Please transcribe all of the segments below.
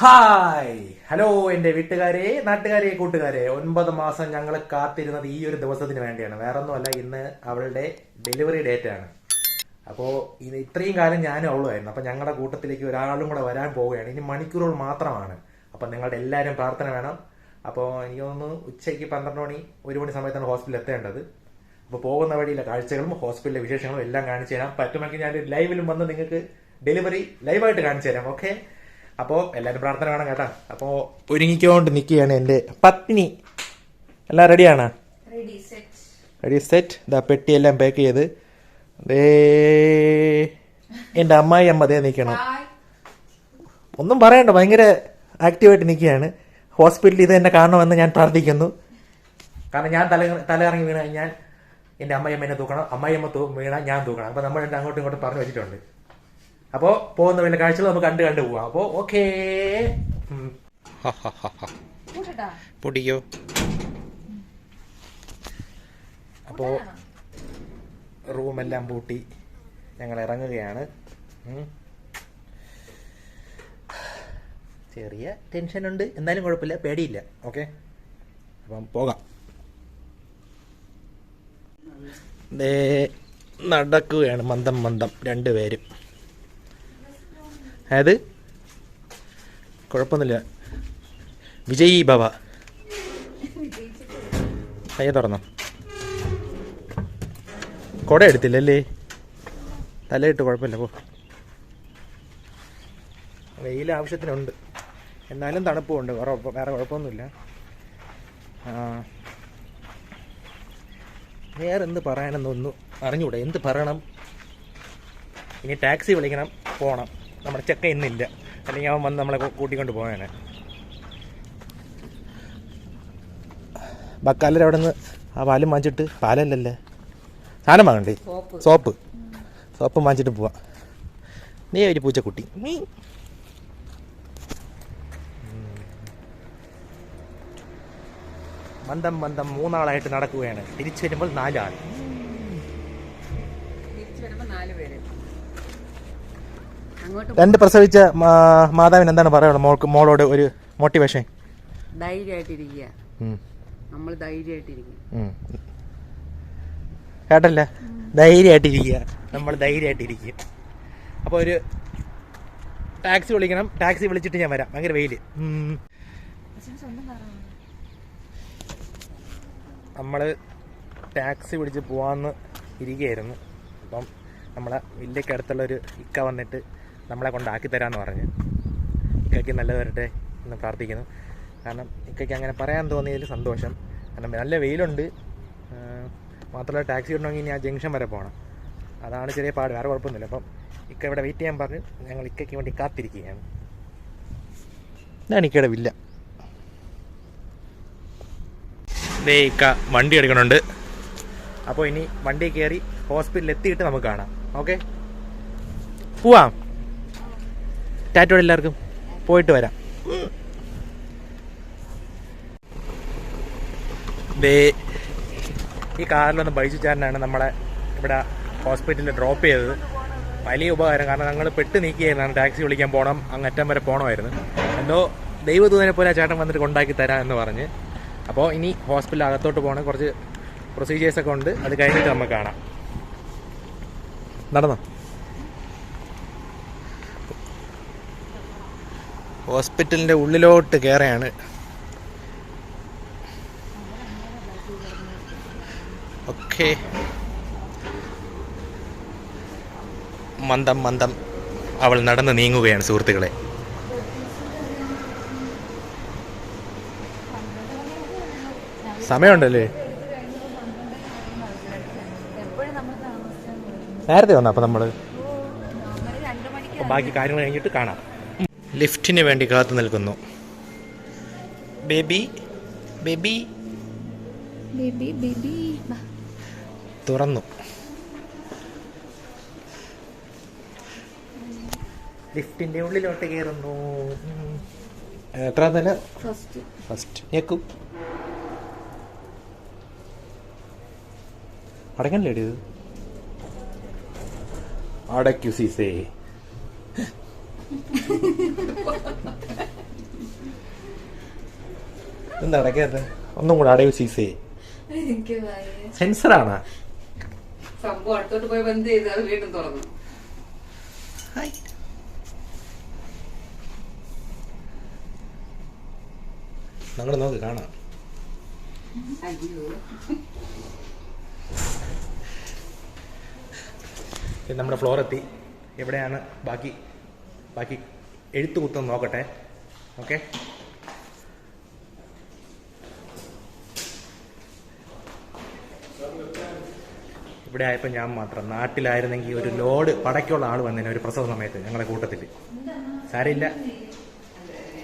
Hi hello എന്റെ വീട്ടുകാരെ നാട്ടുകാരെ കൂട്ടുകാരെ. ഒൻപത് മാസം ഞങ്ങൾ കാത്തിരുന്നത് ഈ ഒരു ദിവസത്തിന് വേണ്ടിയാണ്. വേറെ ഒന്നുമല്ല ഇന്ന് അവളുടെ ഡെലിവറി ഡേറ്റ് ആണ്. അപ്പോൾ ഇത് ഇത്രയും കാലം ഞാനും അവളുമായിരുന്നു. അപ്പോൾ ഞങ്ങളുടെ കൂട്ടത്തിലേക്ക് ഒരാളും കൂടെ വരാൻ പോവുകയാണ്. ഇനി മണിക്കൂറുകൾ മാത്രമാണ്. അപ്പോൾ നിങ്ങളുടെ എല്ലാവരും പ്രാർത്ഥന വേണം. അപ്പോൾ എനിക്ക് തോന്നുന്നു ഉച്ചയ്ക്ക് പന്ത്രണ്ട് മണി ഒരു മണി സമയത്താണ് ഹോസ്പിറ്റലിൽ എത്തേണ്ടത്. അപ്പോൾ പോകുന്ന വഴിയിലെ കാഴ്ചകളും ഹോസ്പിറ്റലിലെ വിശേഷങ്ങളും എല്ലാം കാണിച്ചു തരാം. പറ്റുമെങ്കിൽ ഞാൻ ലൈവിലും വന്ന് നിങ്ങൾക്ക് ഡെലിവറി ലൈവായിട്ട് കാണിച്ചു തരാം. ഓക്കെ അപ്പോൾ എല്ലാവരും പ്രാർത്ഥന വേണം കേട്ടാ. അപ്പോ ഒരുങ്ങിക്കൊണ്ട് നിൽക്കുകയാണ് എന്റെ പത്നി. എല്ലാം റെഡിയാണ് റെഡി സെറ്റ് റെഡി സെറ്റ് ഇതാ പെട്ടിയെല്ലാം പാക്ക് ചെയ്ത്. ദേ എന്റെ അമ്മായി അമ്മ അതേ നിൽക്കണം. ഹായ് ഒന്നും പറയണ്ട ഭയങ്കര ആക്റ്റീവായിട്ട് നിൽക്കുകയാണ്. ഹോസ്പിറ്റലിൽ ഇത് എന്നെ കാണണമെന്ന് ഞാൻ പ്രാർത്ഥിക്കുന്നു. കാരണം ഞാൻ തല തലയിറങ്ങി വീണ് കഴിഞ്ഞാൽ എന്റെ അമ്മയമ്മ എന്നെ തൂക്കണം അമ്മയമ്മ തൂ വീണാൽ ഞാൻ തൂക്കണം. അപ്പോൾ നമ്മൾ രണ്ട് അങ്ങോട്ടും ഇങ്ങോട്ടും പറഞ്ഞു വെച്ചിട്ടുണ്ട്. അപ്പോൾ പോകുന്ന വല്ല കാഴ്ചകൾ നമുക്ക് കണ്ട് കണ്ട് പോവാം. അപ്പോ ഓക്കേ പൊടിയോ അപ്പോൾ റൂമെല്ലാം പൂട്ടി. ഞങ്ങൾ ഇറങ്ങുകയാണ്. ചെറിയ ടെൻഷൻ ഉണ്ട്. എന്നാലും കുഴപ്പമില്ല. പേടിയില്ല. ഓക്കെ അപ്പം പോകാം. നടക്കുകയാണ് മന്ദം മന്ദം. രണ്ടുപേരും. അതായത് കുഴപ്പമൊന്നുമില്ല. വിജയ് ഭവ കയ്യ തുറന്നോ. കുട എടുത്തില്ലല്ലേ? തലയിട്ട് കുഴപ്പമില്ല പോ. വെയിൽ ആവശ്യത്തിനുണ്ട്. എന്നാലും തണുപ്പുണ്ട് വേറെ വേറെ കുഴപ്പമൊന്നുമില്ല. വേറെ എന്ത് പറയാനെന്നൊന്നും അറിഞ്ഞൂടെ? എന്ത് പറയണം? ഇനി ടാക്സി വിളിക്കണം പോകണം നമ്മുടെ ചെക്ക ഇന്നില്ല. അല്ലെങ്കിൽ അവൻ വന്ന് നമ്മളെ കൂട്ടിക്കൊണ്ട് പോയാണ് ബക്കാലർ അവിടെ നിന്ന് ആ പാലും വാങ്ങിച്ചിട്ട്? പാലല്ലല്ലേ? സാധനം വാങ്ങണ്ടേ? സോപ്പ്. സോപ്പ്. സോപ്പ് വാങ്ങിച്ചിട്ട് പോവാം. നീ ഒരു പൂച്ചക്കുട്ടി. നീ. മന്ദം മന്ദം മൂന്നാളായിട്ട് നടക്കുകയാണ്. തിരിച്ചു വരുമ്പോൾ നാലാൾ തിരിച്ചു വരുമ്പോ നാല് പേര് രണ്ട് പ്രസവിച്ച മാതാവിന് എന്താണ് പറയുന്നത് മോൾക്ക് മോളോട് ഒരു മോട്ടിവേഷൻ ധൈര്യമായിട്ടിരിക്കുക. നമ്മൾ ധൈര്യമായിട്ടിരിക്കുക. കേട്ടല്ല? ധൈര്യമായിട്ടിരിക്കുക. നമ്മൾ ധൈര്യമായിട്ടിരിക്കുക. അപ്പോൾ ഒരു ടാക്സി വിളിക്കണം. ടാക്സി വിളിച്ചിട്ട് ഞാൻ വരാം. ഭയങ്കര വെയിൽ നമ്മൾ ടാക്സി വിളിച്ച് പോവാന്ന് ഇരിക്കുകയായിരുന്നു. അപ്പം നമ്മളെ വില്ലയ്ക്ക് അടുത്തുള്ള ഒരു ഇക്ക വന്നിട്ട് നമ്മളെ കൊണ്ടാക്കി തരാമെന്ന് പറഞ്ഞു ഇക്കയ്ക്ക് നല്ലത് വരട്ടെ എന്ന് പ്രാർത്ഥിക്കുന്നു. കാരണം ഇക്കയ്ക്ക് അങ്ങനെ പറയാൻ തോന്നിയതിൽ സന്തോഷം. കാരണം നല്ല വെയിലുണ്ട്. മാത്രമല്ല ടാക്സി കിട്ടണമെങ്കിൽ ഇനി ആ ജംഗ്ഷൻ വരെ പോകണം അതാണ് ചെറിയ പാട് വേറെ കുഴപ്പമൊന്നുമില്ല. അപ്പം ഇക്ക ഇവിടെ വെയിറ്റ് ചെയ്യാൻ പറഞ്ഞു ഞങ്ങൾ ഇക്കയ്ക്ക് വേണ്ടി കാത്തിരിക്കുകയാണ്. ഇതാണ് ഇക്കയുടെ വില്ല. ദേ ഇക്ക വണ്ടി എടുക്കണുണ്ട്. അപ്പോൾ ഇനി വണ്ടി കയറി ഹോസ്പിറ്റലിൽ എത്തിയിട്ട് നമുക്ക് കാണാം. ഓക്കെ? പോവാം. ടാറ്റോടെ എല്ലാവർക്കും പോയിട്ട് വരാം. ദേ ഈ കാറിലൊന്ന് ബൈജു ചാരനാണ് നമ്മളെ ഇവിടെ ഹോസ്പിറ്റലിൽ ഡ്രോപ്പ് ചെയ്തത്. വലിയ ഉപകാരം കാരണം ഞങ്ങൾ പെട്ട് നീക്കിയായിരുന്നു ടാക്സി വിളിക്കാൻ പോകണം അങ്ങറ്റം വരെ പോകണമായിരുന്നു എന്തോ ദൈവദൂതനെ പോലെ ചേട്ടൻ വന്നിട്ട് കൊണ്ടാക്കി തരാം എന്ന് പറഞ്ഞ്. അപ്പോൾ ഇനി ഹോസ്പിറ്റലിൽ അകത്തോട്ട് പോകണം. കുറച്ച് പ്രൊസീജിയേഴ്സൊക്കെ ഉണ്ട്. അത് കഴിഞ്ഞിട്ട് നമുക്ക് കാണാം. നടന്നോ? ഹോസ്പിറ്റലിന്റെ ഉള്ളിലോട്ട് കയറുകയാണ് ഓക്കെ. മന്ദം മന്ദം. അവൾ നടന്ന് നീങ്ങുകയാണ് സുഹൃത്തുക്കളെ. സമയമുണ്ടല്ലേ? നേരത്തെ വന്നപ്പോൾ നമ്മൾ ബാക്കി കാര്യങ്ങൾ കഴിഞ്ഞിട്ട് കാണാം. ലിഫ്റ്റിന് വേണ്ടി കാത്തു നിൽക്കുന്നു. Baby baby. Baby baby. തുറന്നു. ലിഫ്റ്റിന്റെ ഉള്ളിലോട്ട് കയറുന്നു എത്ര നില ഫസ്റ്റ് ഫസ്റ്റ് ഞെക്കും. അടങ്ങല്ലേ ഇത്? അടയ്ക്കു സീസേ. എന്താ അടയ്ക്കാത്ത ഒന്നും കൂടെ അടയോ സീസ് ചെയ്യ്. സെൻസറാണ്? സംഭവം അടുത്തോട്ട് പോയി ബന്ധ ചെയ്ത് അത് വീണ്ടും തുറന്നു. നമ്മൾ നോക്ക് കാണാം. നമ്മുടെ ഫ്ലോർ എത്തി എവിടെയാണ്? ബാക്കി. ബാക്കി എഴുത്ത് കുത്തം നോക്കട്ടെ. ഓക്കെ? ഇവിടെ ആയപ്പോൾ ഞാൻ മാത്രം. നാട്ടിലായിരുന്നെങ്കിൽ ഒരു ലോഡ് പടയ്ക്കുള്ള ആൾ വന്നേനെ ഒരു പ്രസവ സമയത്ത് ഞങ്ങളുടെ കൂട്ടത്തിൽ സാരമില്ല.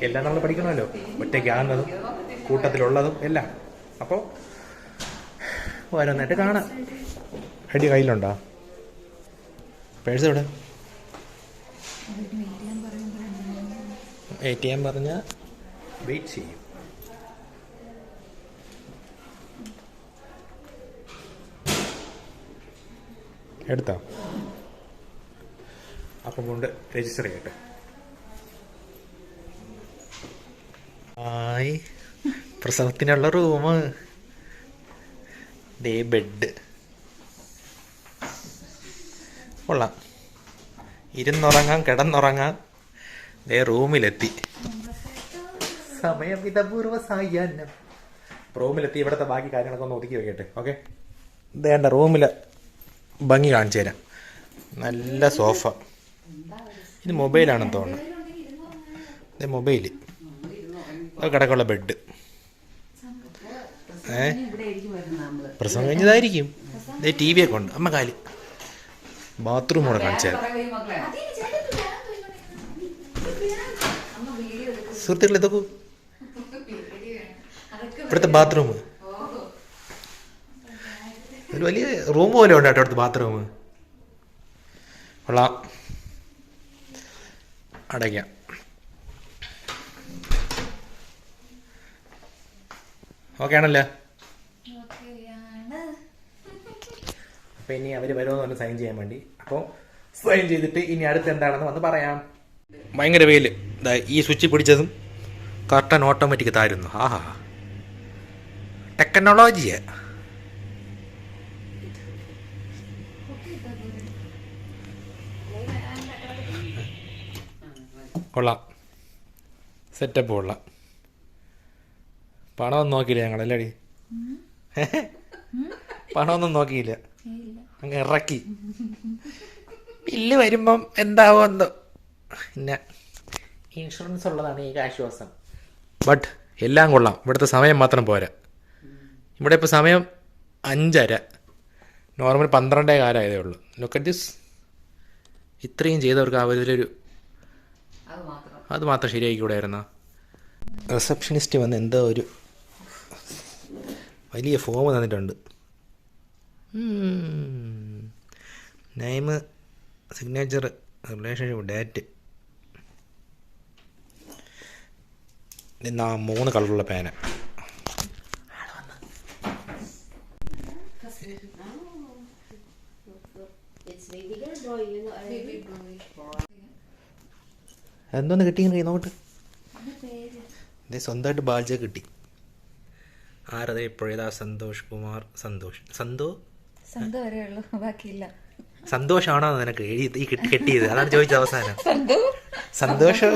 എല്ലാം നമ്മൾ പഠിക്കണമല്ലോ. ഒറ്റയ്ക്കാകുന്നതും കൂട്ടത്തിലുള്ളതും എല്ലാം. അപ്പോൾ ഓരോന്നായിട്ട് കാണാം. അടി കയ്യിലുണ്ടോ? പേഴ്സ് എവിടെ? എ ചെയ്യാൻ പറഞ്ഞാൽ വെയിറ്റ് ചെയ്യും. എടുത്തോ? അപ്പം കൊണ്ട് രജിസ്റ്റർ ചെയ്യട്ടെ. ആയി പ്രസവത്തിനുള്ള റൂം ദേ ബെഡ് കൊള്ളാം. ഇരുന്നുറങ്ങാം കിടന്നുറങ്ങാം. ദേ റൂമിലെത്തി. സമയമിതപൂർവ സായാഹ്നം. റൂമിലെത്തി ഇവിടുത്തെ ബാക്കി കാര്യങ്ങളൊക്കെ ഒന്ന് ഒതുക്കി വെക്കട്ടെ ഓക്കെ? വേണ്ട റൂമിൽ ഭംഗി കാണിച്ചു തരാം. നല്ല സോഫ. ഇത് മൊബൈലാണെന്ന് തോന്നുന്നു. ഇത് മൊബൈൽ കിടക്കുള്ള ബെഡ്. ഏ? പ്രസവം കഴിഞ്ഞതായിരിക്കും. ഇതേ ടി വി ഒക്കെ ഉണ്ട്. അമ്മ കാലി. ബാത്റൂം കൂടെ കാണിച്ചു തരാം. സുഹൃത്തുക്കൾ ഇതൊക്കെ ഇവിടുത്തെ ബാത്റൂം ഒരു വലിയ റൂം പോലെ ഉണ്ട് കേട്ടോ അവിടുത്തെ ബാത്റൂം കൊള്ളാം. അടയ്ക്കാം. ഓക്കെ ആണല്ലേ? അപ്പൊ ഇനി അവർ വരുമെന്ന് പറഞ്ഞ് സൈൻ ചെയ്യാൻ വേണ്ടി. അപ്പോൾ സൈൻ ചെയ്തിട്ട് ഇനി അടുത്ത് എന്താണെന്ന് വന്ന് പറയാം. ഭയങ്കര വെയിൽ ഈ സ്വിച്ച് പിടിച്ചതും കർട്ടൻ ഓട്ടോമാറ്റിക് താരുന്നു. ആഹാ ടെക്നോളജിയെ കൊള്ളാം. സെറ്റപ്പ് കൊള്ളാം. പണമൊന്നും നോക്കിയില്ല ഞങ്ങളല്ലേ പണമൊന്നും നോക്കിയില്ല. അങ്ങ് ഇറക്കി. ബില്ല് വരുമ്പം എന്താവോ എന്തോ. പിന്നെ ഇൻഷുറൻസ് ഉള്ളതാണ് ഈ ആശ്വാസം ബട്ട് എല്ലാം കൊള്ളാം. ഇവിടുത്തെ സമയം മാത്രം പോരാ. ഇവിടെ ഇപ്പോൾ സമയം അഞ്ചര. നോർമൽ പന്ത്രണ്ടേ കാലമായതേ ഉള്ളൂ. ലുക്ക് അറ്റ് ദിസ് ഇത്രയും ചെയ്തവർക്ക് അത് മാത്രം. അത് മാത്രം ശരിയാക്കിക്കൂടായിരുന്നോ റിസപ്ഷനിസ്റ്റ് വന്ന് എന്തോ ഒരു വലിയ ഫോം തന്നിട്ടുണ്ട്. നെയിം സിഗ്നേച്ചർ റിലേഷൻഷിപ്പ് ഡേറ്റ് എന്നാ മൂന്ന് കളറുള്ള പേന. എന്തോന്ന് കിട്ടി നോട്ട് ഇത് സ്വന്തമായിട്ട് ബാൽജ കിട്ടി. ആരത് ഇപ്പോഴേതാ സന്തോഷ് കുമാർ സന്തോഷ് സന്തോ? സന്തോഷാണോ വരെ ഉള്ളു ബാക്കിയില്ല. സന്തോഷമാണോ നിനക്ക്? എഴുതി ഈ കിട്ടി കെട്ടിയത്. അതാണ് ചോദിച്ചത് അവസാനം. സന്തോഷം?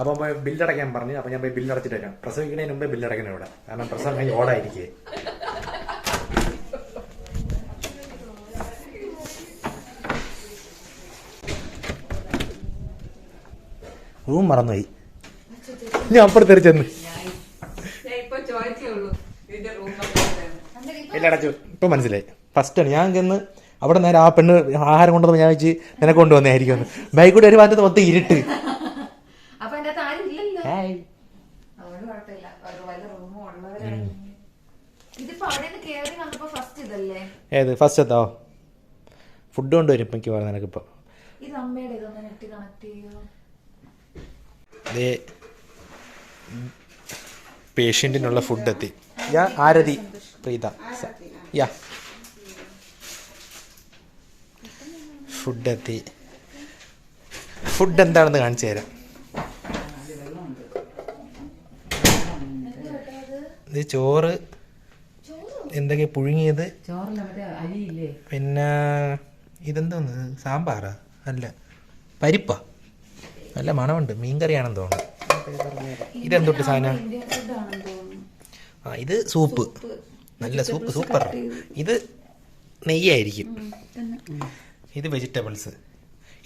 അപ്പം ബില്ലടയ്ക്കാൻ പറഞ്ഞു. അപ്പോൾ ഞാൻ പോയി ബില്ലടച്ചിട്ട് വരാം. പ്രസവിക്കുന്നതിന് മുമ്പേ ബില്ലടയ്ക്കണം ഇവിടെ. കാരണം പ്രസവം കഴിഞ്ഞ് ഓടായിരിക്കേ. റൂം മറന്നുപോയി. ഞാൻ അപ്പുറത്തേറി ചെന്ന്. ഞാൻ ഇപ്പൊ മനസ്സിലായി. ഫസ്റ്റ് ആണ്. ഞാൻ ചെന്ന് അവിടെ നേരെ ആ പെണ്ണ് ആഹാരം കൊണ്ടുവന്ന് ഞാൻ വെച്ച് നിനക്ക് കൊണ്ടുവന്നായിരിക്കും ബൈക്കൂടെ കൂടി ഒരു ഭാഗത്ത് മൊത്തം ഇരുട്ട് അപ്പൊ എന്റെ അകത്ത് ആരും ഇല്ലല്ലോ ഹായ് അതുകൊണ്ട് കുഴപ്പമില്ല. ഒരു വലിയ റൂമും ഉള്ളവരാണ്. ഇതിപ്പോ അവിടെ നിന്ന് കേറി വന്നപ്പോ ഫസ്റ്റ് ഇതല്ലേ? ഏത്? ഫസ്റ്റ് എത്തോ? ഫുഡ് കൊണ്ടുവരും ഇപ്പം എനിക്ക് പറഞ്ഞു നിനക്കിപ്പോൾ ഇത് അമ്മയുടെ ഇതൊന്ന് നെറ്റ് കണക്ട് ചെയ്യോ? ദേ പേഷ്യന്റിനുള്ള ഫുഡ് എത്തി. യാ ആരതി. പ്രീത. സ- യാ. ഫുഡ് എത്തി. ഫുഡ് എന്താണെന്ന് കാണിച്ചു തരാം. ഇത് ചോറ്. എന്തൊക്കെ പുഴുങ്ങിയത്? മറ്റേ പിന്നെ ഇതെന്തോന്ന്? സാമ്പാറാ? അല്ല. പരിപ്പാ? നല്ല മണമുണ്ട്. മീൻകറിയാണെന്ന് തോന്നുന്നു. ഇതെന്തൊട്ട് സാധനം? ആ ഇത് സൂപ്പ്. നല്ല സൂപ്പ്. സൂപ്പർ ഇത് നെയ്യായിരിക്കും. ഇത് വെജിറ്റബിൾസ്.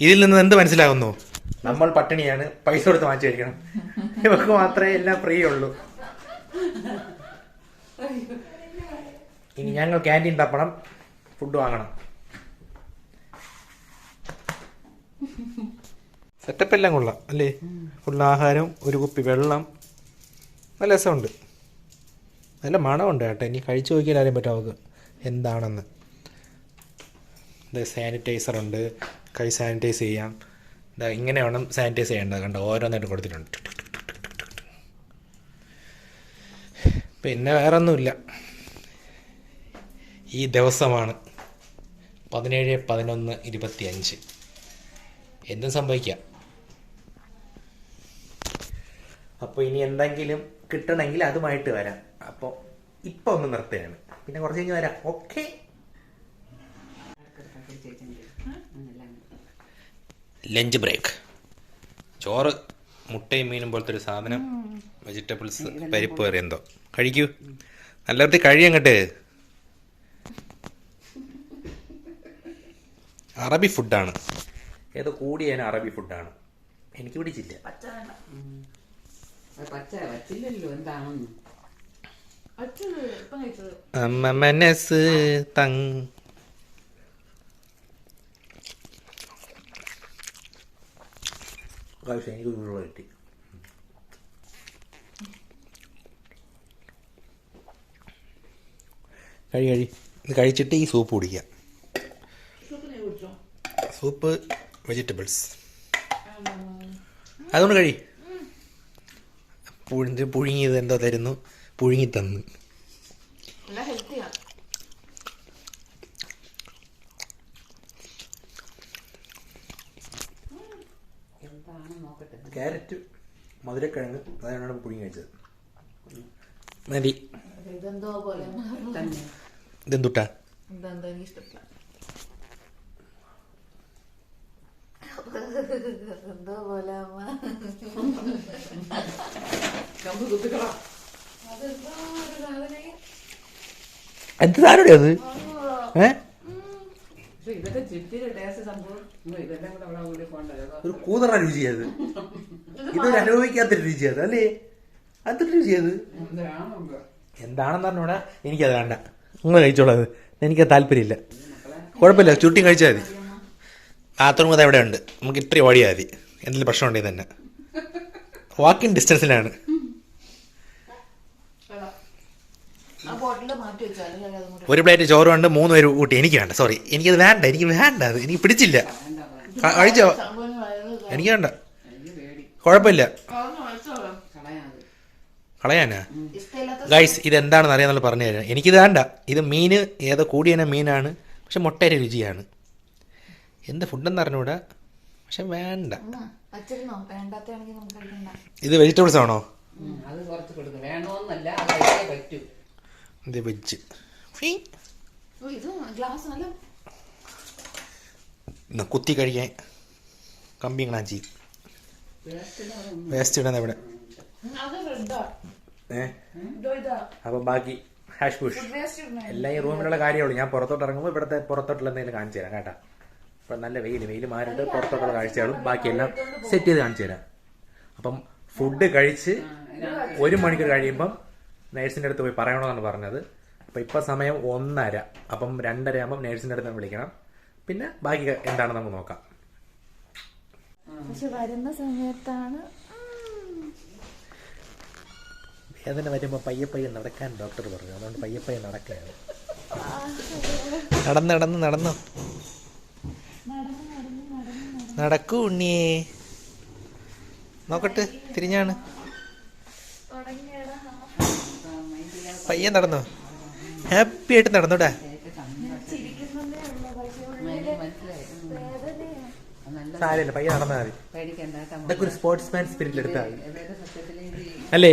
ഇതിൽ നിന്ന് എന്ത് മനസ്സിലാകുന്നു നമ്മൾ പട്ടിണിയാണ്. പൈസ കൊടുത്ത് വാങ്ങിച്ചു കഴിക്കണം. ഇവർക്ക് മാത്രമേ എല്ലാം ഫ്രീ ഉള്ളൂ. ഇനി ഞങ്ങൾ ക്യാന്റീൻ തപ്പണം ഫുഡ് വാങ്ങണം. സെറ്റപ്പ് എല്ലാം കൊള്ളാം അല്ലേ? ഫുൾ ആഹാരം ഒരു കുപ്പി വെള്ളം നല്ല രസമുണ്ട്. നല്ല മണമുണ്ട് കേട്ടോ. ഇനി കഴിച്ചു നോക്കിയാൽ അറിയാൻ പറ്റും നമുക്ക് എന്താണെന്ന്. ഇത് സാനിറ്റൈസർ ഉണ്ട്. കൈ സാനിറ്റൈസ് ചെയ്യാം. ഇങ്ങനെ വേണം സാനിറ്റൈസ് ചെയ്യേണ്ടത്. കണ്ടോ? ഓരോന്നായിട്ട് കൊടുത്തിട്ടുണ്ട്. പിന്നെ വേറെ ഒന്നുമില്ല ഈ ദിവസമാണ് പതിനേഴ് പതിനൊന്ന് ഇരുപത്തി അഞ്ച് എന്തും സംഭവിക്കാം. അപ്പോൾ ഇനി എന്തെങ്കിലും കിട്ടണമെങ്കിൽ അതുമായിട്ട് വരാം. അപ്പോൾ ഇപ്പം ഒന്ന് നിർത്തുകയാണ്. പിന്നെ കുറച്ച് കഴിഞ്ഞ് വരാം. ഓക്കെ. Lunch break. ചോറ് മുട്ടയും മീനും പോലത്തെ ഒരു സാധനം. വെജിറ്റബിൾസ് പരിപ്പ് കറി എന്തോ കഴിക്കൂ. നല്ല വൃത്തി കഴിയങ്ങട്ട് അറബി ഫുഡാണ്. ഏതോ കൂടിയ അറബി ഫുഡാണ്. എനിക്ക് പിടിച്ചില്ല. അമ്മ മനസ്സ് തങ്. എനിക്ക് കിട്ടി. കഴി കഴി. ഇത് കഴിച്ചിട്ട് ഈ സൂപ്പ് കുടിക്കാം. Soup vegetables. അതുകൊണ്ട് കഴി. പുഴി പുഴുങ്ങിയത് എന്തോ തരുന്നു. പുഴുങ്ങി തന്ന് ക്യാരറ്റ് മധുരക്കിഴങ്ങ് അതാണ് പുഴുങ്ങി കഴിച്ചത് മതി. ഇതെന്തുട്ടാ? എന്തോ പോലെ എന്ത് സാധനം അത്? ഏ? ഒരു കൂതറ രുചിയത് ഇതൊരു അനുഭവിക്കാത്തൊരു രുചിയത് അല്ലേ? അതൊരു ചെയ്ത്. എന്താണോ എന്താണെന്ന് പറഞ്ഞൂടാ എനിക്കത് വേണ്ട. നിങ്ങൾ കഴിച്ചോളത് എനിക്കത് താല്പര്യമില്ല. കുഴപ്പമില്ല ചുട്ടി കഴിച്ചാൽ മതി. ബാത്റൂം അത് എവിടെ ഉണ്ട് നമുക്ക് ഇത്രയും ഓടിയാൽ മതി. എന്തെങ്കിലും പ്രശ്നം ഉണ്ടെങ്കിൽ തന്നെ. വാക്കിംഗ് ഡിസ്റ്റൻസിലാണ് ഒരു പ്ലേറ്റ് ചോറ് വേണ്ട മൂന്ന് പേര് കൂട്ടി. എനിക്ക് വേണ്ട സോറി എനിക്കത് വേണ്ട എനിക്ക് വേണ്ട അത്. എനിക്ക് പിടിച്ചില്ല. കഴിച്ചോ? എനിക്ക് വേണ്ട. എനിക്ക് കുഴപ്പമില്ല കളയാനാ? ഗൈസ് ഇത് എന്താണെന്ന് അറിയാന്നുള്ള പറഞ്ഞു തരാം. എനിക്കിത് വേണ്ട. ഇത് മീൻ ഏതോ കൂടിയന മീനാണ് പക്ഷെ മുട്ടയുടെ രുചിയാണ്. എന്ത് ഫുഡെന്ന് അറിഞ്ഞൂടാ? പക്ഷെ വേണ്ട. ഇത് വെജിറ്റബിൾസ് ആണോ? ഇത് വെജ് കുത്തി കഴിക്കാൻ കമ്പി ചെയ്യും. വേസ്റ്റ് ഇടുന്ന ഇവിടെ അപ്പം ബാക്കി ഹാഷ് പുഷ് എല്ലാം ഈ റൂമിലുള്ള കാര്യമുള്ളൂ. ഞാൻ പുറത്തോട്ട് ഇറങ്ങുമ്പോൾ ഇവിടുത്തെ പുറത്തോട്ടുള്ള എന്തെങ്കിലും കാണിച്ചു തരാം കേട്ടാ. അപ്പൊ നല്ല വെയിൽ വെയിൽ മാറിയിട്ട് പുറത്തോട്ടുള്ള കാഴ്ചകളും ബാക്കിയെല്ലാം സെറ്റ് ചെയ്ത് കാണിച്ചു തരാം. അപ്പം ഫുഡ് കഴിച്ച് ഒരു മണിക്കൂർ കഴിയുമ്പം നേഴ്സിന്റെ അടുത്ത് പോയി പറയണമെന്നാണ് പറഞ്ഞത്. അപ്പം ഇപ്പം സമയം ഒന്നര. അപ്പം രണ്ടര ആകുമ്പം നേഴ്സിന്റെ അടുത്ത് വിളിക്കണം. പിന്നെ ബാക്കി എന്താണെന്ന് നമുക്ക് നോക്കാം. പക്ഷെ വരുന്ന സമയത്താണ് വേദന വരുമ്പോൾ പയ്യെ പയ്യെ നടക്കാൻ ഡോക്ടർ പറഞ്ഞു. അതുകൊണ്ട് പയ്യെ പയ്യെ നടക്കുകയാണ്. നടന്ന് നടന്ന് നടന്നു. നടക്കൂ ഉണ്ണിയേ. നോക്കട്ടെ തിരിഞ്ഞാണ്. പയ്യെ നടന്നോ? ഹാപ്പി ആയിട്ട് നടന്നുടാ സാരല്ല പയ്യെ നടന്നാൽ മതി. ഇതൊക്കെ ഒരു സ്പോർട്സ്മാൻ സ്പിരിറ്റിൽ എടുത്താൽ മതി. അല്ലേ?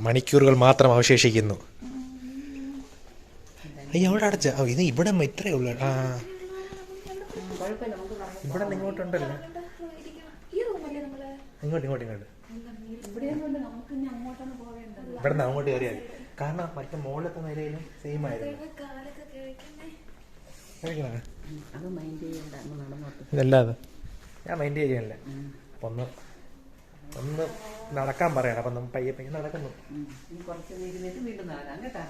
മണിക്കൂറുകൾ മാത്രം അവശേഷിക്കുന്നു. അയ്യോ അവിടെ അടച്ച. ഇത് ഇവിടെ ഇത്രയേ ഉള്ളൂ. ആ. ഇവിടെ ഇങ്ങോട്ടുണ്ടല്ലോ? ഇങ്ങോട്ട് ഇങ്ങോട്ട് ഇങ്ങോട്ട്. ഇവിടെ നിന്ന് അങ്ങോട്ട് കയറിയാൽ കാരണം മറ്റേ മുകളിലത്തെ നിലയിലും സെയിം ആയിരുന്നു. കഴിക്കണോ? അത് മൈൻഡ് ചെയ്യണ്ട അങ്ങ് നടന്നോട്ട് ഇതല്ലാതെ. ഞാൻ മൈൻഡ് ചെയ്യാനില്ല അപ്പം ഒന്ന് ഒന്ന് നടക്കാൻ പറയണം. അപ്പം നമ്മൾ പയ്യെ പയ്യെ നടക്കുന്നു. കുറച്ച് ഇരുന്നിട്ട് വീണ്ടും നടക്കാം കേട്ടാ.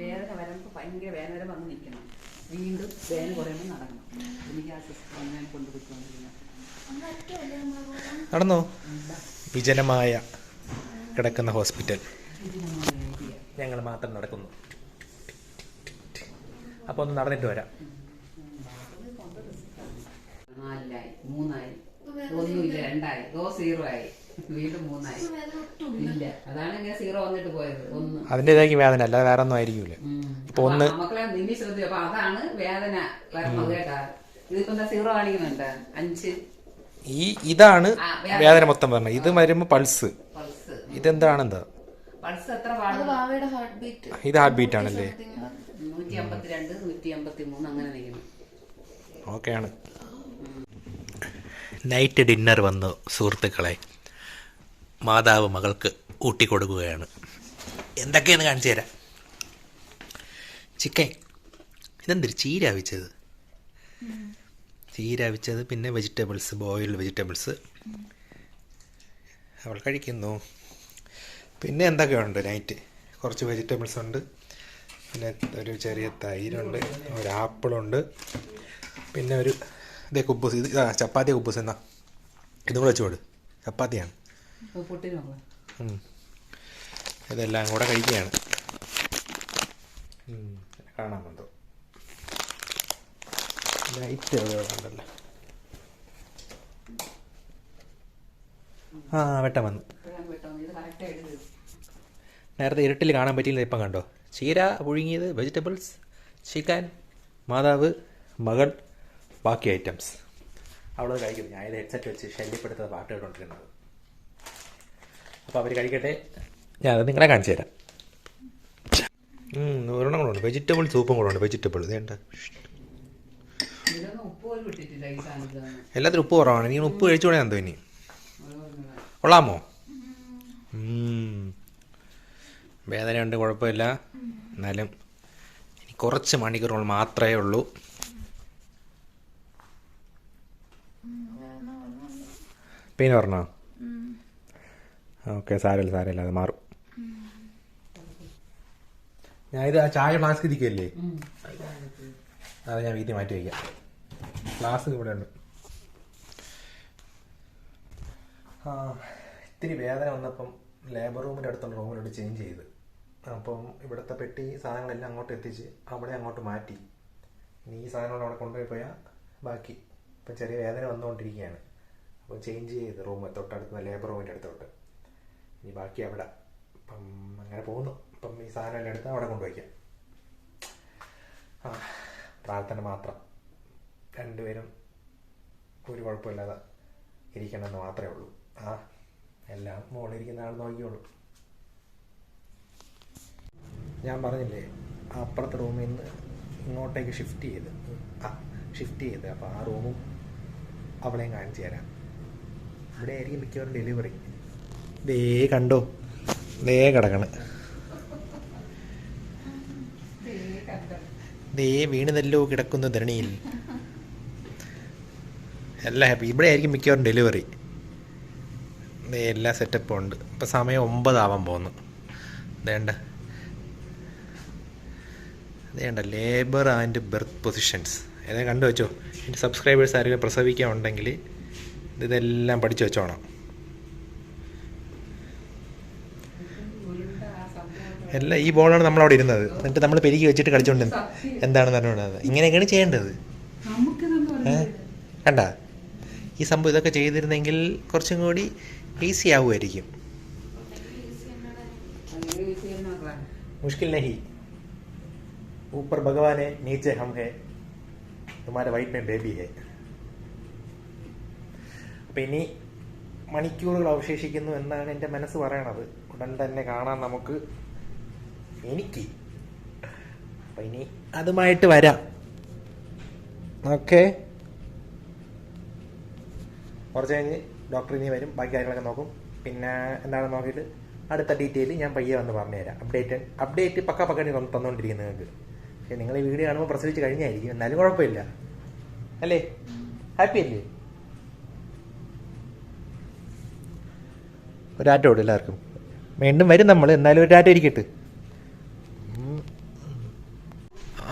വേദന വരുമ്പോൾ ഭയങ്കര വേദന വന്ന് നിൽക്കണം. വീണ്ടും വേദന കുറയുമ്പോൾ നടക്കണം. എനിക്ക് ആ ഞാൻ നടന്നോ? വിജനമായ കിടക്കുന്ന ഹോസ്പിറ്റൽ. ഞങ്ങൾ മാത്രം നടക്കുന്നു. അപ്പോൾ ഒന്ന് നടന്നിട്ട് വരാം. നാലിലായി മൂന്നായി. ഒന്നുമില്ല രണ്ടായി. ദോ സീറോ ആയി. വീണ്ടും മൂന്നായി. ഇല്ല. അതാണ് ഇങ്ങനെ സീറോ വന്നിട്ട് പോയത്. ഒന്ന്. അതിന്റെതാക്കി വേദന അല്ല വേറെ ഒന്നും ആയിരിക്കൂല. ഇപ്പൊ ഒന്ന് മക്കളെ നിന്നി ശ്രദ്ധിച്ചു അപ്പൊ അതാണ് വേദന കേട്ടാ. ഇതിപ്പോ എന്താ സീറോ കാണിക്കുന്നുണ്ട്? അഞ്ച്. ഈ ഇതാണ് വേദന. മൊത്തം പറഞ്ഞത്. ഇത് വരുമ്പോ പൾസ്. ഇതെന്താണ് ബീറ്റ് ഇത് ഹാർട്ട് ബീറ്റ് ആണല്ലേ? നൂറ്റി അമ്പത്തിരണ്ട്. നൂറ്റി അമ്പത്തി മൂന്ന് അങ്ങനെ നിൽക്കുന്നു. ഓക്കെയാണ്. നൈറ്റ് ഡിന്നർ വന്നു സുഹൃത്തുക്കളെ. മാതാവ് മകൾക്ക് ഊട്ടി ഊട്ടിക്കൊടുക്കുകയാണ്. എന്തൊക്കെയെന്ന് കാണിച്ചു തരാം. ചിക്കൻ. ഇതെന്തൊരു ചീര വെച്ചത്. ചീര വെച്ചത് പിന്നെ വെജിറ്റബിൾസ് ബോയിൽഡ് വെജിറ്റബിൾസ്. അവൾ കഴിക്കുന്നു. പിന്നെ എന്തൊക്കെയുണ്ട് നൈറ്റ്? കുറച്ച് വെജിറ്റബിൾസ് ഉണ്ട്. പിന്നെ ഒരു ചെറിയ തൈരുണ്ട് ഒരു ആപ്പിളുണ്ട്. പിന്നെ ഒരു ഇതേ കുബ്ബൂസ് ഇത് ആ ചപ്പാത്തി കുബ്ബൂസ് എന്നാ. ഇതും കൂടെ വെച്ചോട്. ചപ്പാത്തിയാണ്. ഇതെല്ലാം കൂടെ കഴിക്കുകയാണ്. കാണാൻ വന്നോ. ലൈറ്റ് ഉണ്ടല്ലോ. ആ വെട്ടം വന്നു. നേരത്തെ ഇരുട്ടിൽ കാണാൻ പറ്റിയില്ല ഇപ്പം കണ്ടോ? ചീര പുഴുങ്ങിയത് വെജിറ്റബിൾസ് ചിക്കൻ മാതാവ് മകൾ ബാക്കി ഐറ്റംസ്. അവിടെ കഴിക്കുന്നു. ഞാൻ ഇത് ഹെഡ്സെറ്റ് വെച്ച് ശല്യപ്പെടുത്തുന്ന പാട്ട് കേട്ടോണ്ടിരുന്നത് അപ്പോൾ അവർ കഴിക്കട്ടെ. ഞാൻ അത് നിങ്ങളെ കാണിച്ചു തരാം. ഒരെണ്ണം കൂടെ ഉണ്ട് വെജിറ്റബിൾ സൂപ്പും കൂടെ ഉണ്ട് വെജിറ്റബിൾ ഇതേണ്ട എല്ലാത്തിനും ഉപ്പ് കുറവാണ്. നീ ഉപ്പ് കഴിച്ചുകൂടെ എന്തോ ഇനി. കൊള്ളാമോ? വേദനയുണ്ട് കുഴപ്പമില്ല. എന്നാലും ഇനി കുറച്ച് മണിക്കൂറുകൾ മാത്രമേ ഉള്ളൂ. പെയിൻ പറഞ്ഞോ ഓക്കെ സാരമില്ല സാരമില്ല അത് മാറും. ഞാൻ ഇത് ആ ചായ ഫ്ലാസ്ക് ഇരിക്കല്ലേ. അത് ഞാൻ വീട്ടിൽ മാറ്റി വയ്ക്കാം ഫ്ലാസ്ക് ഇവിടെ ഉണ്ട്. ആ ഇത്തിരി വേദന വന്നപ്പം ലേബർ റൂമിന്റെ അടുത്തുള്ള റൂമിലോട്ട് ചേഞ്ച് ചെയ്ത്. അപ്പം ഇവിടുത്തെ പെട്ടി സാധനങ്ങളെല്ലാം അങ്ങോട്ട് എത്തിച്ച് അവിടെ അങ്ങോട്ട് മാറ്റി. ഇനി ഈ സാധനങ്ങൾ അവിടെ കൊണ്ടുപോയി പോയാൽ ബാക്കി. ഇപ്പം ചെറിയ വേദന വന്നുകൊണ്ടിരിക്കുകയാണ്. അപ്പോൾ ചേഞ്ച് ചെയ്ത് റൂം തൊട്ടടുത്ത ലേബർ റൂമിന്റെ അടുത്തോട്ട്. ഇനി ബാക്കി അവിടെ അപ്പം അങ്ങനെ പോകുന്നു. അപ്പം ഈ സാധനമെല്ലാം എടുത്ത് അവിടെ കൊണ്ടുവയ്ക്കാം. ആ പ്രാർത്ഥന മാത്രം. രണ്ടുപേരും ഒരു കുഴപ്പമില്ലാതെ ഇരിക്കണമെന്ന് മാത്രമേ ഉള്ളൂ. ആ എല്ലാം മുകളിലിരിക്കുന്ന ആൾ നോക്കിയോളൂ ഞാൻ പറഞ്ഞില്ലേ അപ്പുറത്തെ റൂമിൽ നിന്ന് ഇങ്ങോട്ടേക്ക് ഷിഫ്റ്റ് ചെയ്ത് ആ ഷിഫ്റ്റ് ചെയ്ത് അപ്പോൾ ആ റൂമും അവളെയും കാണിച്ചു തരാം. ഇവിടെ ആയിരിക്കും മിക്കവാറും ഡെലിവറി ദേ കണ്ടോ? ദേ കിടക്കണ്. ദേ വീണതല്ലോ കിടക്കുന്നു ധരണിയിൽ. എല്ലാം ഹാപ്പി ഇവിടെ ആയിരിക്കും മിക്കവാറും ഡെലിവറി എല്ലാ സെറ്റപ്പും ഉണ്ട്. ഇപ്പം സമയം ഒമ്പതാവാൻ പോകുന്നു വേണ്ട വേണ്ട ലേബർ ആൻഡ് ബെർത്ത് പൊസിഷൻസ് ഏതാ കണ്ടു വെച്ചോ എന്റെ സബ്സ്ക്രൈബേഴ്സ് ആരെങ്കിലും പ്രസവിക്കാൻ ഉണ്ടെങ്കിൽ ഇതെല്ലാം പഠിച്ചു വെച്ചോണം ഉരുണ്ട ആ സംഭവം എല്ലാം ഈ ബോളാണ് നമ്മളവിടെ ഇരുന്നത് എന്നിട്ട് നമ്മൾ പെരുക്കി വെച്ചിട്ട് കളിച്ചോണ്ട് എന്താണെന്ന് അറിഞ്ഞുകൊണ്ടത് ഇങ്ങനെയൊക്കെയാണ് ചെയ്യേണ്ടത് നമുക്കിതൊന്നും ഏ? കണ്ട ഈ സംഭവം ഇതൊക്കെ ചെയ്തിരുന്നെങ്കിൽ കുറച്ചും കൂടി ഈസി ആവുമായിരിക്കും അങ്ങനെ യൂസ് ചെയ്യുന്ന മക്കളാണ് मुश्किल नहीं ऊपर भगवान है नीचे हम है तुम्हारे वाइट में बेबी है അപ്പം ഇനി മണിക്കൂറുകൾ അവശേഷിക്കുന്നു എന്നാണ് എന്റെ മനസ്സ് പറയണത്. ഉടൻ തന്നെ കാണാൻ നമുക്ക്. എനിക്ക്. ഇനി അതുമായിട്ട് വരാം. ഓക്കെ. കുറച്ച് കഴിഞ്ഞ് ഡോക്ടർ ഇനി വരും. ബാക്കി കാര്യങ്ങളൊക്കെ നോക്കും. പിന്നെ എന്താണ് നോക്കിയിട്ട് അടുത്ത ഡീറ്റെയിൽ ഞാൻ പയ്യെ വന്ന് പറഞ്ഞുതരാം. അപ്ഡേറ്റ് അപ്ഡേറ്റ് പക്ക പക്ക തന്നുകൊണ്ടിരിക്കുന്നു നിങ്ങൾക്ക്. പക്ഷേ നിങ്ങൾ ഈ വീഡിയോ കാണുമ്പോൾ പ്രസവിച്ച് കഴിഞ്ഞായിരിക്കും. എന്നാലും കുഴപ്പമില്ല. അല്ലേ? ഹാപ്പി അല്ലേ? ഒരാറ്റ ഓടും എല്ലാവർക്കും. വീണ്ടും വരും നമ്മൾ എന്നാലും ഒരു ഇരിക്കട്ട്.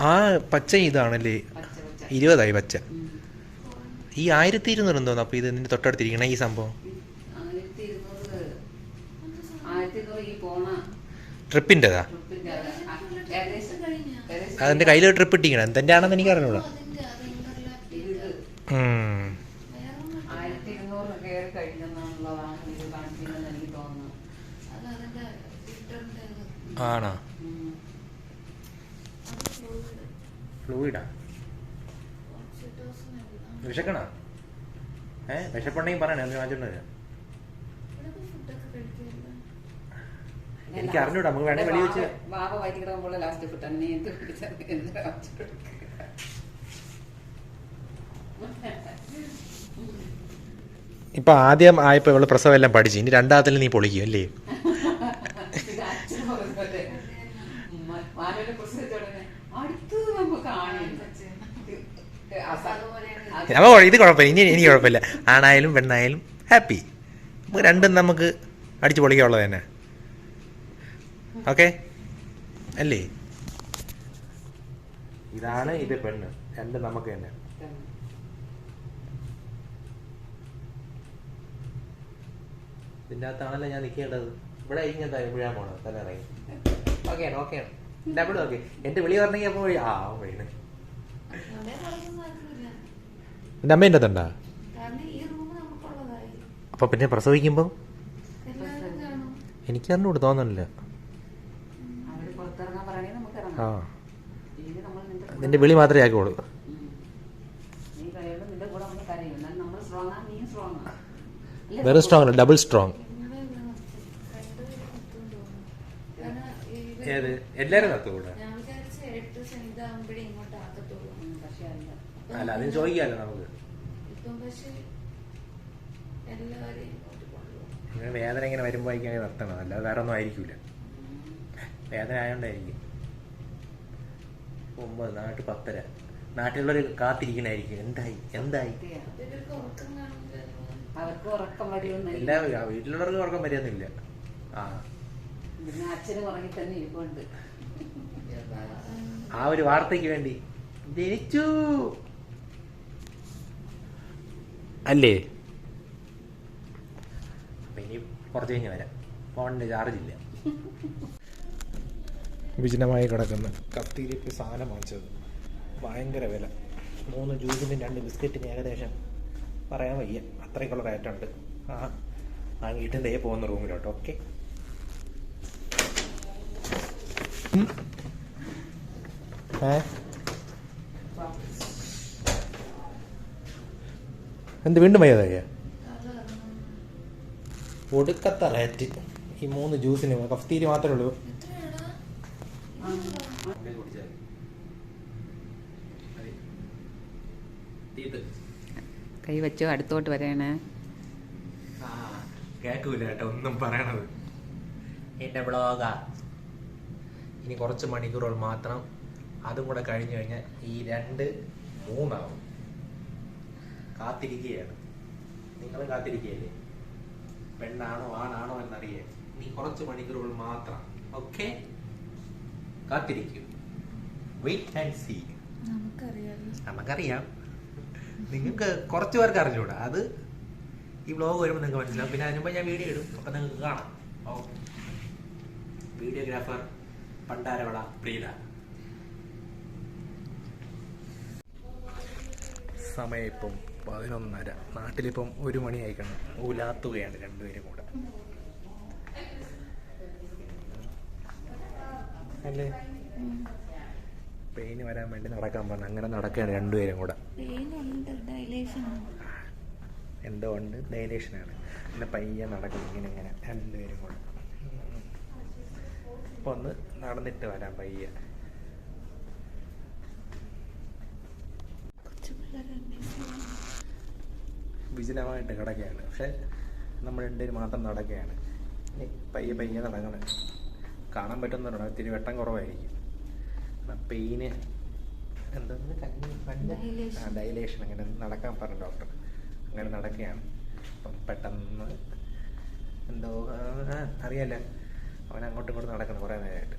ആ പച്ച ഇതാണല്ലേ? ഇരുപതായി പച്ച. ഈ ആയിരത്തി ഇരുന്നൂറ് എന്തോന്നു അപ്പോൾ ഇത് ഇതിന്റെ തൊട്ടടുത്തിരിക്കണ ഈ സംഭവം? ട്രിപ്പിന്റെതാ ട്രിപ്പിന്റെ അത് ആ, ഏകദേശം ഏകദേശം അതെന്റെ കയ്യിൽ ട്രിപ്പ് ഇട്ടിക്കണം എന്തിന്റെ ആണെന്ന് എനിക്ക് അറിഞ്ഞൂടാ ഇത് ഉം. ആയിരത്തി ഇരുന്നൂറ് കഴിഞ്ഞെന്നുള്ളതാണ് ഇത് കാണിക്കുന്നതെന്ന് എനിക്ക് തോന്നുന്നു. ആണോ? ഉം. ഫ്ലൂയിഡാ വിശക്കണോ? ഏ വിശപ്പുണ്ടെങ്കിൽ പറയണേ ഒന്ന് വാങ്ങിച്ചോണ്ട് വരാം എനിക്ക് അറിഞ്ഞൂടാ നമുക്ക് വേണേ വെളി വെച്ച് ബാബ വയറ്റി കിടക്കുമ്പോൾ ലാസ്റ്റ് ഫുഡ് തന്നെ എന്ത് കൊടുക്കുക. ഇപ്പൊ ആദ്യം ആയപ്പോ ഇവൾ പ്രസവം എല്ലാം പഠിച്ചു. ഇനി രണ്ടാമത്തിൽ നീ പൊളിക്കും അല്ലേ? അപ്പൊ ഇത് കുഴപ്പമില്ല. ഇനി ഇനി കുഴപ്പമില്ല. ആണായാലും പെണ്ണായാലും ഹാപ്പി രണ്ടും നമുക്ക് അടിച്ചു പൊളിക്കാനുള്ളത് തന്നെ. ഓക്കെ അല്ലേ? ഇതാണ് ഇത് പെണ്ണ്. രണ്ടും നമുക്ക് തന്നെ. ഇതിന്റെ അകത്താണല്ലോ ഞാൻ നിൽക്കേണ്ടത് ഇവിടെ ഇങ്ങനത്തെ വീഴാൻ പോണത്. തന്നെ ഇറങ്ങി. ഓക്കെയാണ് ഓക്കെയാണ് ഡബിൾ ഓക്കെ എന്റെ വിളി പറഞ്ഞെങ്കിൽ അപ്പോൾ ആ വീണ്. എന്റെ അമ്മേന്റെ അതുണ്ടാ അപ്പൊ ഈ റൂം നമുക്കുള്ളതായി അപ്പോൾ പിന്നെ പ്രസവിക്കുമ്പോൾ എനിക്ക് അറിഞ്ഞൂടെ തോന്നണില്ല ആ. നിന്റെ വിളി മാത്രമേ ആക്കുള്ളൂ ഉം. നീ കഴിയുമ്പോൾ നിന്റെ കൂടെ നമ്മൾ കരയും എന്നാൽ നമ്മൾ സ്ട്രോങ് ആ നീ സ്ട്രോങ് ആ അല്ലേ? വെറും സ്ട്രോങ് അല്ല ഡബിൾ സ്ട്രോങ് നിങ്ങളെ ഇവിടെ നിർത്തും രണ്ടുപേരും നിർത്തും തോന്നുന്നു കാരണം ഇവർ ഏത് എല്ലാവരും നടത്തുകൂടെ ഞാൻ സ്ട്രോങ് ഡബിൾ സ്ട്രോങ് ഇങ്ങോട്ട് ആക്കത്തുള്ളൂ. ഉം, പക്ഷേ അല്ല. അല്ല അതിന് ചോദിക്കാമല്ലോ നമുക്ക്. ഇപ്പം പക്ഷെ എല്ലാവരെയും ഇങ്ങോട്ട് കൊണ്ടുപോകും. വേദന ഇങ്ങനെ വരുമ്പോഴേക്കും നിർത്തണം. അല്ലാതെ വേറെ ഒന്നും ആയിരിക്കില്ല വേദന ആയോണ്ടായിരിക്കും. ഒമ്പത് നാട്ട് പത്തര. നാട്ടിലുള്ളവർ കാത്തിരിക്കണായിരിക്കും. എന്തായി? എന്തായി സത്യാ. ഇവർക്ക് ഉറക്കം കാണുമ്പോൾ അവർക്ക് ഉറക്കം വഴിയൊന്നും എല്ലാ വീട്ടിലുള്ളവർക്ക് ഉറക്കം വരിയൊന്നുമില്ല ആ. പിന്നെ അച്ഛനും ഉറങ്ങി തന്നെ ഇരിപ്പുണ്ട്. ആ ഒരു വാർത്തയ്ക്ക് വേണ്ടി. ജനിച്ചു. അല്ലേ? അപ്പൊ ഇനി കുറച്ച് കഴിഞ്ഞ് വരാം. ഫോണിന്റെ ചാർജ് ഇല്ല. വിജനമായി കിടക്കുന്ന കത്തിയിലേക്ക് സാധനം വാങ്ങിച്ചത്. ഭയങ്കര വില. മൂന്ന് ജ്യൂസിനും രണ്ട് ബിസ്ക്കറ്റിന് ഏകദേശം പറയാൻ വയ്യ. അത്രയ്ക്കുള്ള റേറ്റ് ഉണ്ട് ആ വാങ്ങിയിട്ട് ദേ പോകുന്ന റൂമിലോട്ട് ഓക്കെ എന്ത് വീണ്ടും വയ്യാതായ? ഒടുക്കത്ത റേറ്റ് ഈ മൂന്ന് ജ്യൂസിന് കഫ്തീരി മാത്രമേ ഉള്ളൂ. കൈ വെച്ചോ അടുത്തോട്ട് വരണേ. കേൾക്കൂല കേട്ടോ ഒന്നും പറയണത്. എന്റെ ബ്ലോഗാ. ഇനി കുറച്ച് മണിക്കൂറുകൾ മാത്രം അതും കൂടെ കഴിഞ്ഞു കഴിഞ്ഞാൽ ഈ രണ്ട് മൂന്നാവും. കാത്തിരിക്കുകയാണ്. നിങ്ങളും കാത്തിരിക്കുകയല്ലേ? പെണ്ണാണോ ആണാണോ എന്നറിയാൻ ഇനി കുറച്ച് മണിക്കൂറുകൾ മാത്രം ഓക്കെ? കാത്തിരിക്കൂ. വെയിറ്റ് ആൻഡ് സീ നമുക്കറിയാം. നിങ്ങൾക്ക് കുറച്ച് പേർക്ക് അറിഞ്ഞൂടാ. അത് ഈ വ്ലോഗ് വരുമ്പോൾ നിങ്ങൾക്ക് മനസ്സിലാവും. പിന്നെ അതിനുമ്പോൾ ഞാൻ വീഡിയോ ഇടും. അപ്പം നിങ്ങൾക്ക് കാണാം. ഓ. വീഡിയോഗ്രാഫർ പണ്ടാരവള പ്രീത. സമയം ഇപ്പം പതിനൊന്നര. നാട്ടിലിപ്പം ഒരു മണി ആയിക്കണം ഊലാത്തുകയാണ് രണ്ടുപേരും കൂടെ. അല്ലേ? പെയിന് വരാൻ വേണ്ടി നടക്കാൻ പറഞ്ഞു. അങ്ങനെ നടക്കുകയാണ് രണ്ടുപേരും കൂടെ. എന്തോ ഉണ്ട് ഡൈലേഷനാണ് പിന്നെ പയ്യ നടക്കുന്നു ഇങ്ങനെ ഇങ്ങനെ. രണ്ടുപേരും കൂടെ. അപ്പോൾ ഒന്ന് നടന്നിട്ട് വരാം പയ്യെ. വിജനമായിട്ട് കിടക്കുകയാണ്. പക്ഷെ നമ്മൾ രണ്ടുപേരും മാത്രം നടക്കുകയാണ്. പയ്യെ പയ്യെ നടക്കണം. കാണാൻ പറ്റുന്നവരുണ്ട്. ഇത്തിരി വെട്ടം കുറവായിരിക്കും. പെയിന് എന്താ. ഡൈലേഷൻ അങ്ങനെ നടക്കാൻ പറഞ്ഞു ഡോക്ടർ. അങ്ങനെ നടക്കുകയാണ്. അപ്പം പെട്ടെന്ന് എന്തോ ആ, അവൻ അങ്ങോട്ടും ഇങ്ങോട്ടും നടക്കണം കുറേ നേരമായിട്ട്.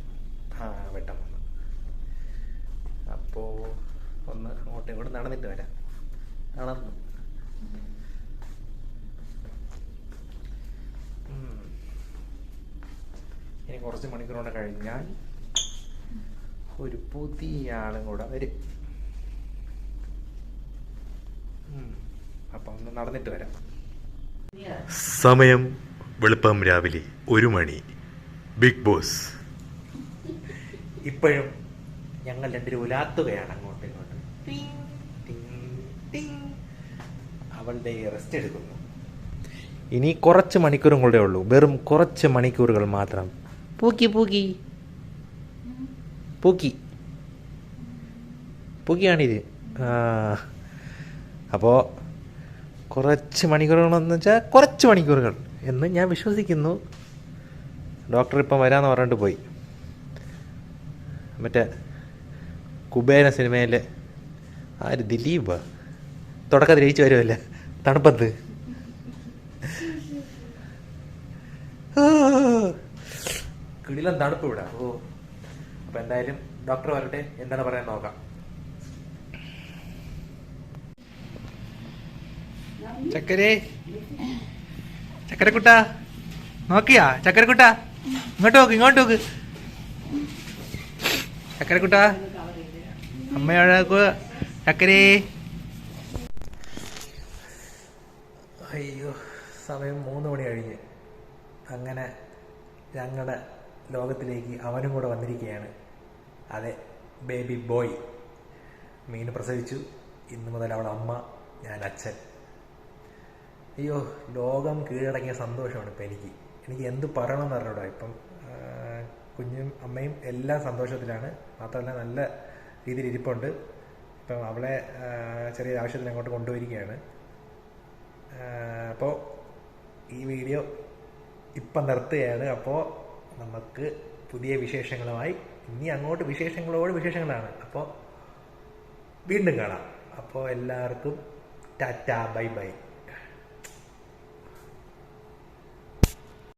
ആ വെട്ടം വന്നു. അപ്പോൾ ഒന്ന് അങ്ങോട്ടും ഇങ്ങോട്ടും നടന്നിട്ട് വരാം. നടന്നു. ഇനി കുറച്ച് മണിക്കൂറോടെ കഴിഞ്ഞാൽ ഒരു പുതിയ ആളും കൂടെ വരും. അപ്പൊ ഒന്ന് നടന്നിട്ട് വരാം. സമയം വെളുപ്പം രാവിലെ ഒരു മണി. Big boss. ഇപ്പോഴും ഞങ്ങൾ രണ്ടുപേരും ഉലാത്തുകയാണ് അങ്ങോട്ടും ഇങ്ങോട്ട്. ടിങ്, ടിങ്, ടിങ്. അവളുടെ റെസ്റ്റ് എടുക്കുന്നു. ഇനി കുറച്ച് മണിക്കൂറും കൂടെ ഉള്ളൂ. വെറും കുറച്ച് മണിക്കൂറുകൾ മാത്രം. പൂക്കി പൂക്കി. പൂക്കി. പൂക്കിയാണിത്. അപ്പോൾ കുറച്ച് മണിക്കൂറുകളെന്ന് വെച്ചാൽ കുറച്ച് മണിക്കൂറുകൾ എന്ന് ഞാൻ വിശ്വസിക്കുന്നു. ഡോക്ടർ ഇപ്പം വരാമെന്ന് പറഞ്ഞിട്ട് പോയി. മറ്റേ കുബേര സിനിമയിലെ ആര് ദിലീപ് തുടക്കത്തിൽ ജയിച്ചു വരുമല്ലേ? തണുപ്പത്ത്. കിടിലം തണുപ്പ് ഇവിടെ. ഓ. അപ്പൊ എന്തായാലും ഡോക്ടർ വരട്ടെ എന്താണ് പറയാൻ നോക്കാം. ചക്കരേ. ചക്കരക്കുട്ട നോക്കിയാ? ചക്കരക്കുട്ട ഇങ്ങോട്ട് നോക്ക് ഇങ്ങോട്ട് നോക്ക്. ചക്കരക്കുട്ട അമ്മയോടൊക്കെ ചക്കരേ. അയ്യോ സമയം മൂന്ന് മണി കഴിഞ്ഞ്. അങ്ങനെ ഞങ്ങളുടെ ലോകത്തിലേക്ക് അവനും കൂടെ വന്നിരിക്കുകയാണ്. അതെ ബേബി ബോയ് മീൻ പ്രസവിച്ചു. ഇന്നു മുതൽ അവൾ അമ്മ ഞാൻ അച്ഛൻ. അയ്യോ ലോകം കീഴടങ്ങിയ സന്തോഷമാണ് ഇപ്പം എനിക്ക്. എനിക്ക് എന്ത് പറയണമെന്ന് അറിഞ്ഞൂടാ. ഇപ്പം കുഞ്ഞും അമ്മയും എല്ലാം സന്തോഷത്തിലാണ്. മാത്രമല്ല നല്ല രീതിയിൽ ഇരിപ്പുണ്ട്. ഇപ്പം അവളെ ചെറിയ ആവശ്യത്തിന് അങ്ങോട്ട് കൊണ്ടുപോയിരിക്കുകയാണ്. അപ്പോൾ ഈ വീഡിയോ ഇപ്പം നിർത്തുകയാണ്. അപ്പോൾ നമുക്ക് പുതിയ വിശേഷങ്ങളുമായി ഇനി അങ്ങോട്ട് വിശേഷങ്ങളോട് വിശേഷങ്ങളാണ്. അപ്പോൾ വീണ്ടും കാണാം. അപ്പോൾ എല്ലാവർക്കും ടാറ്റ ബൈ ബൈ.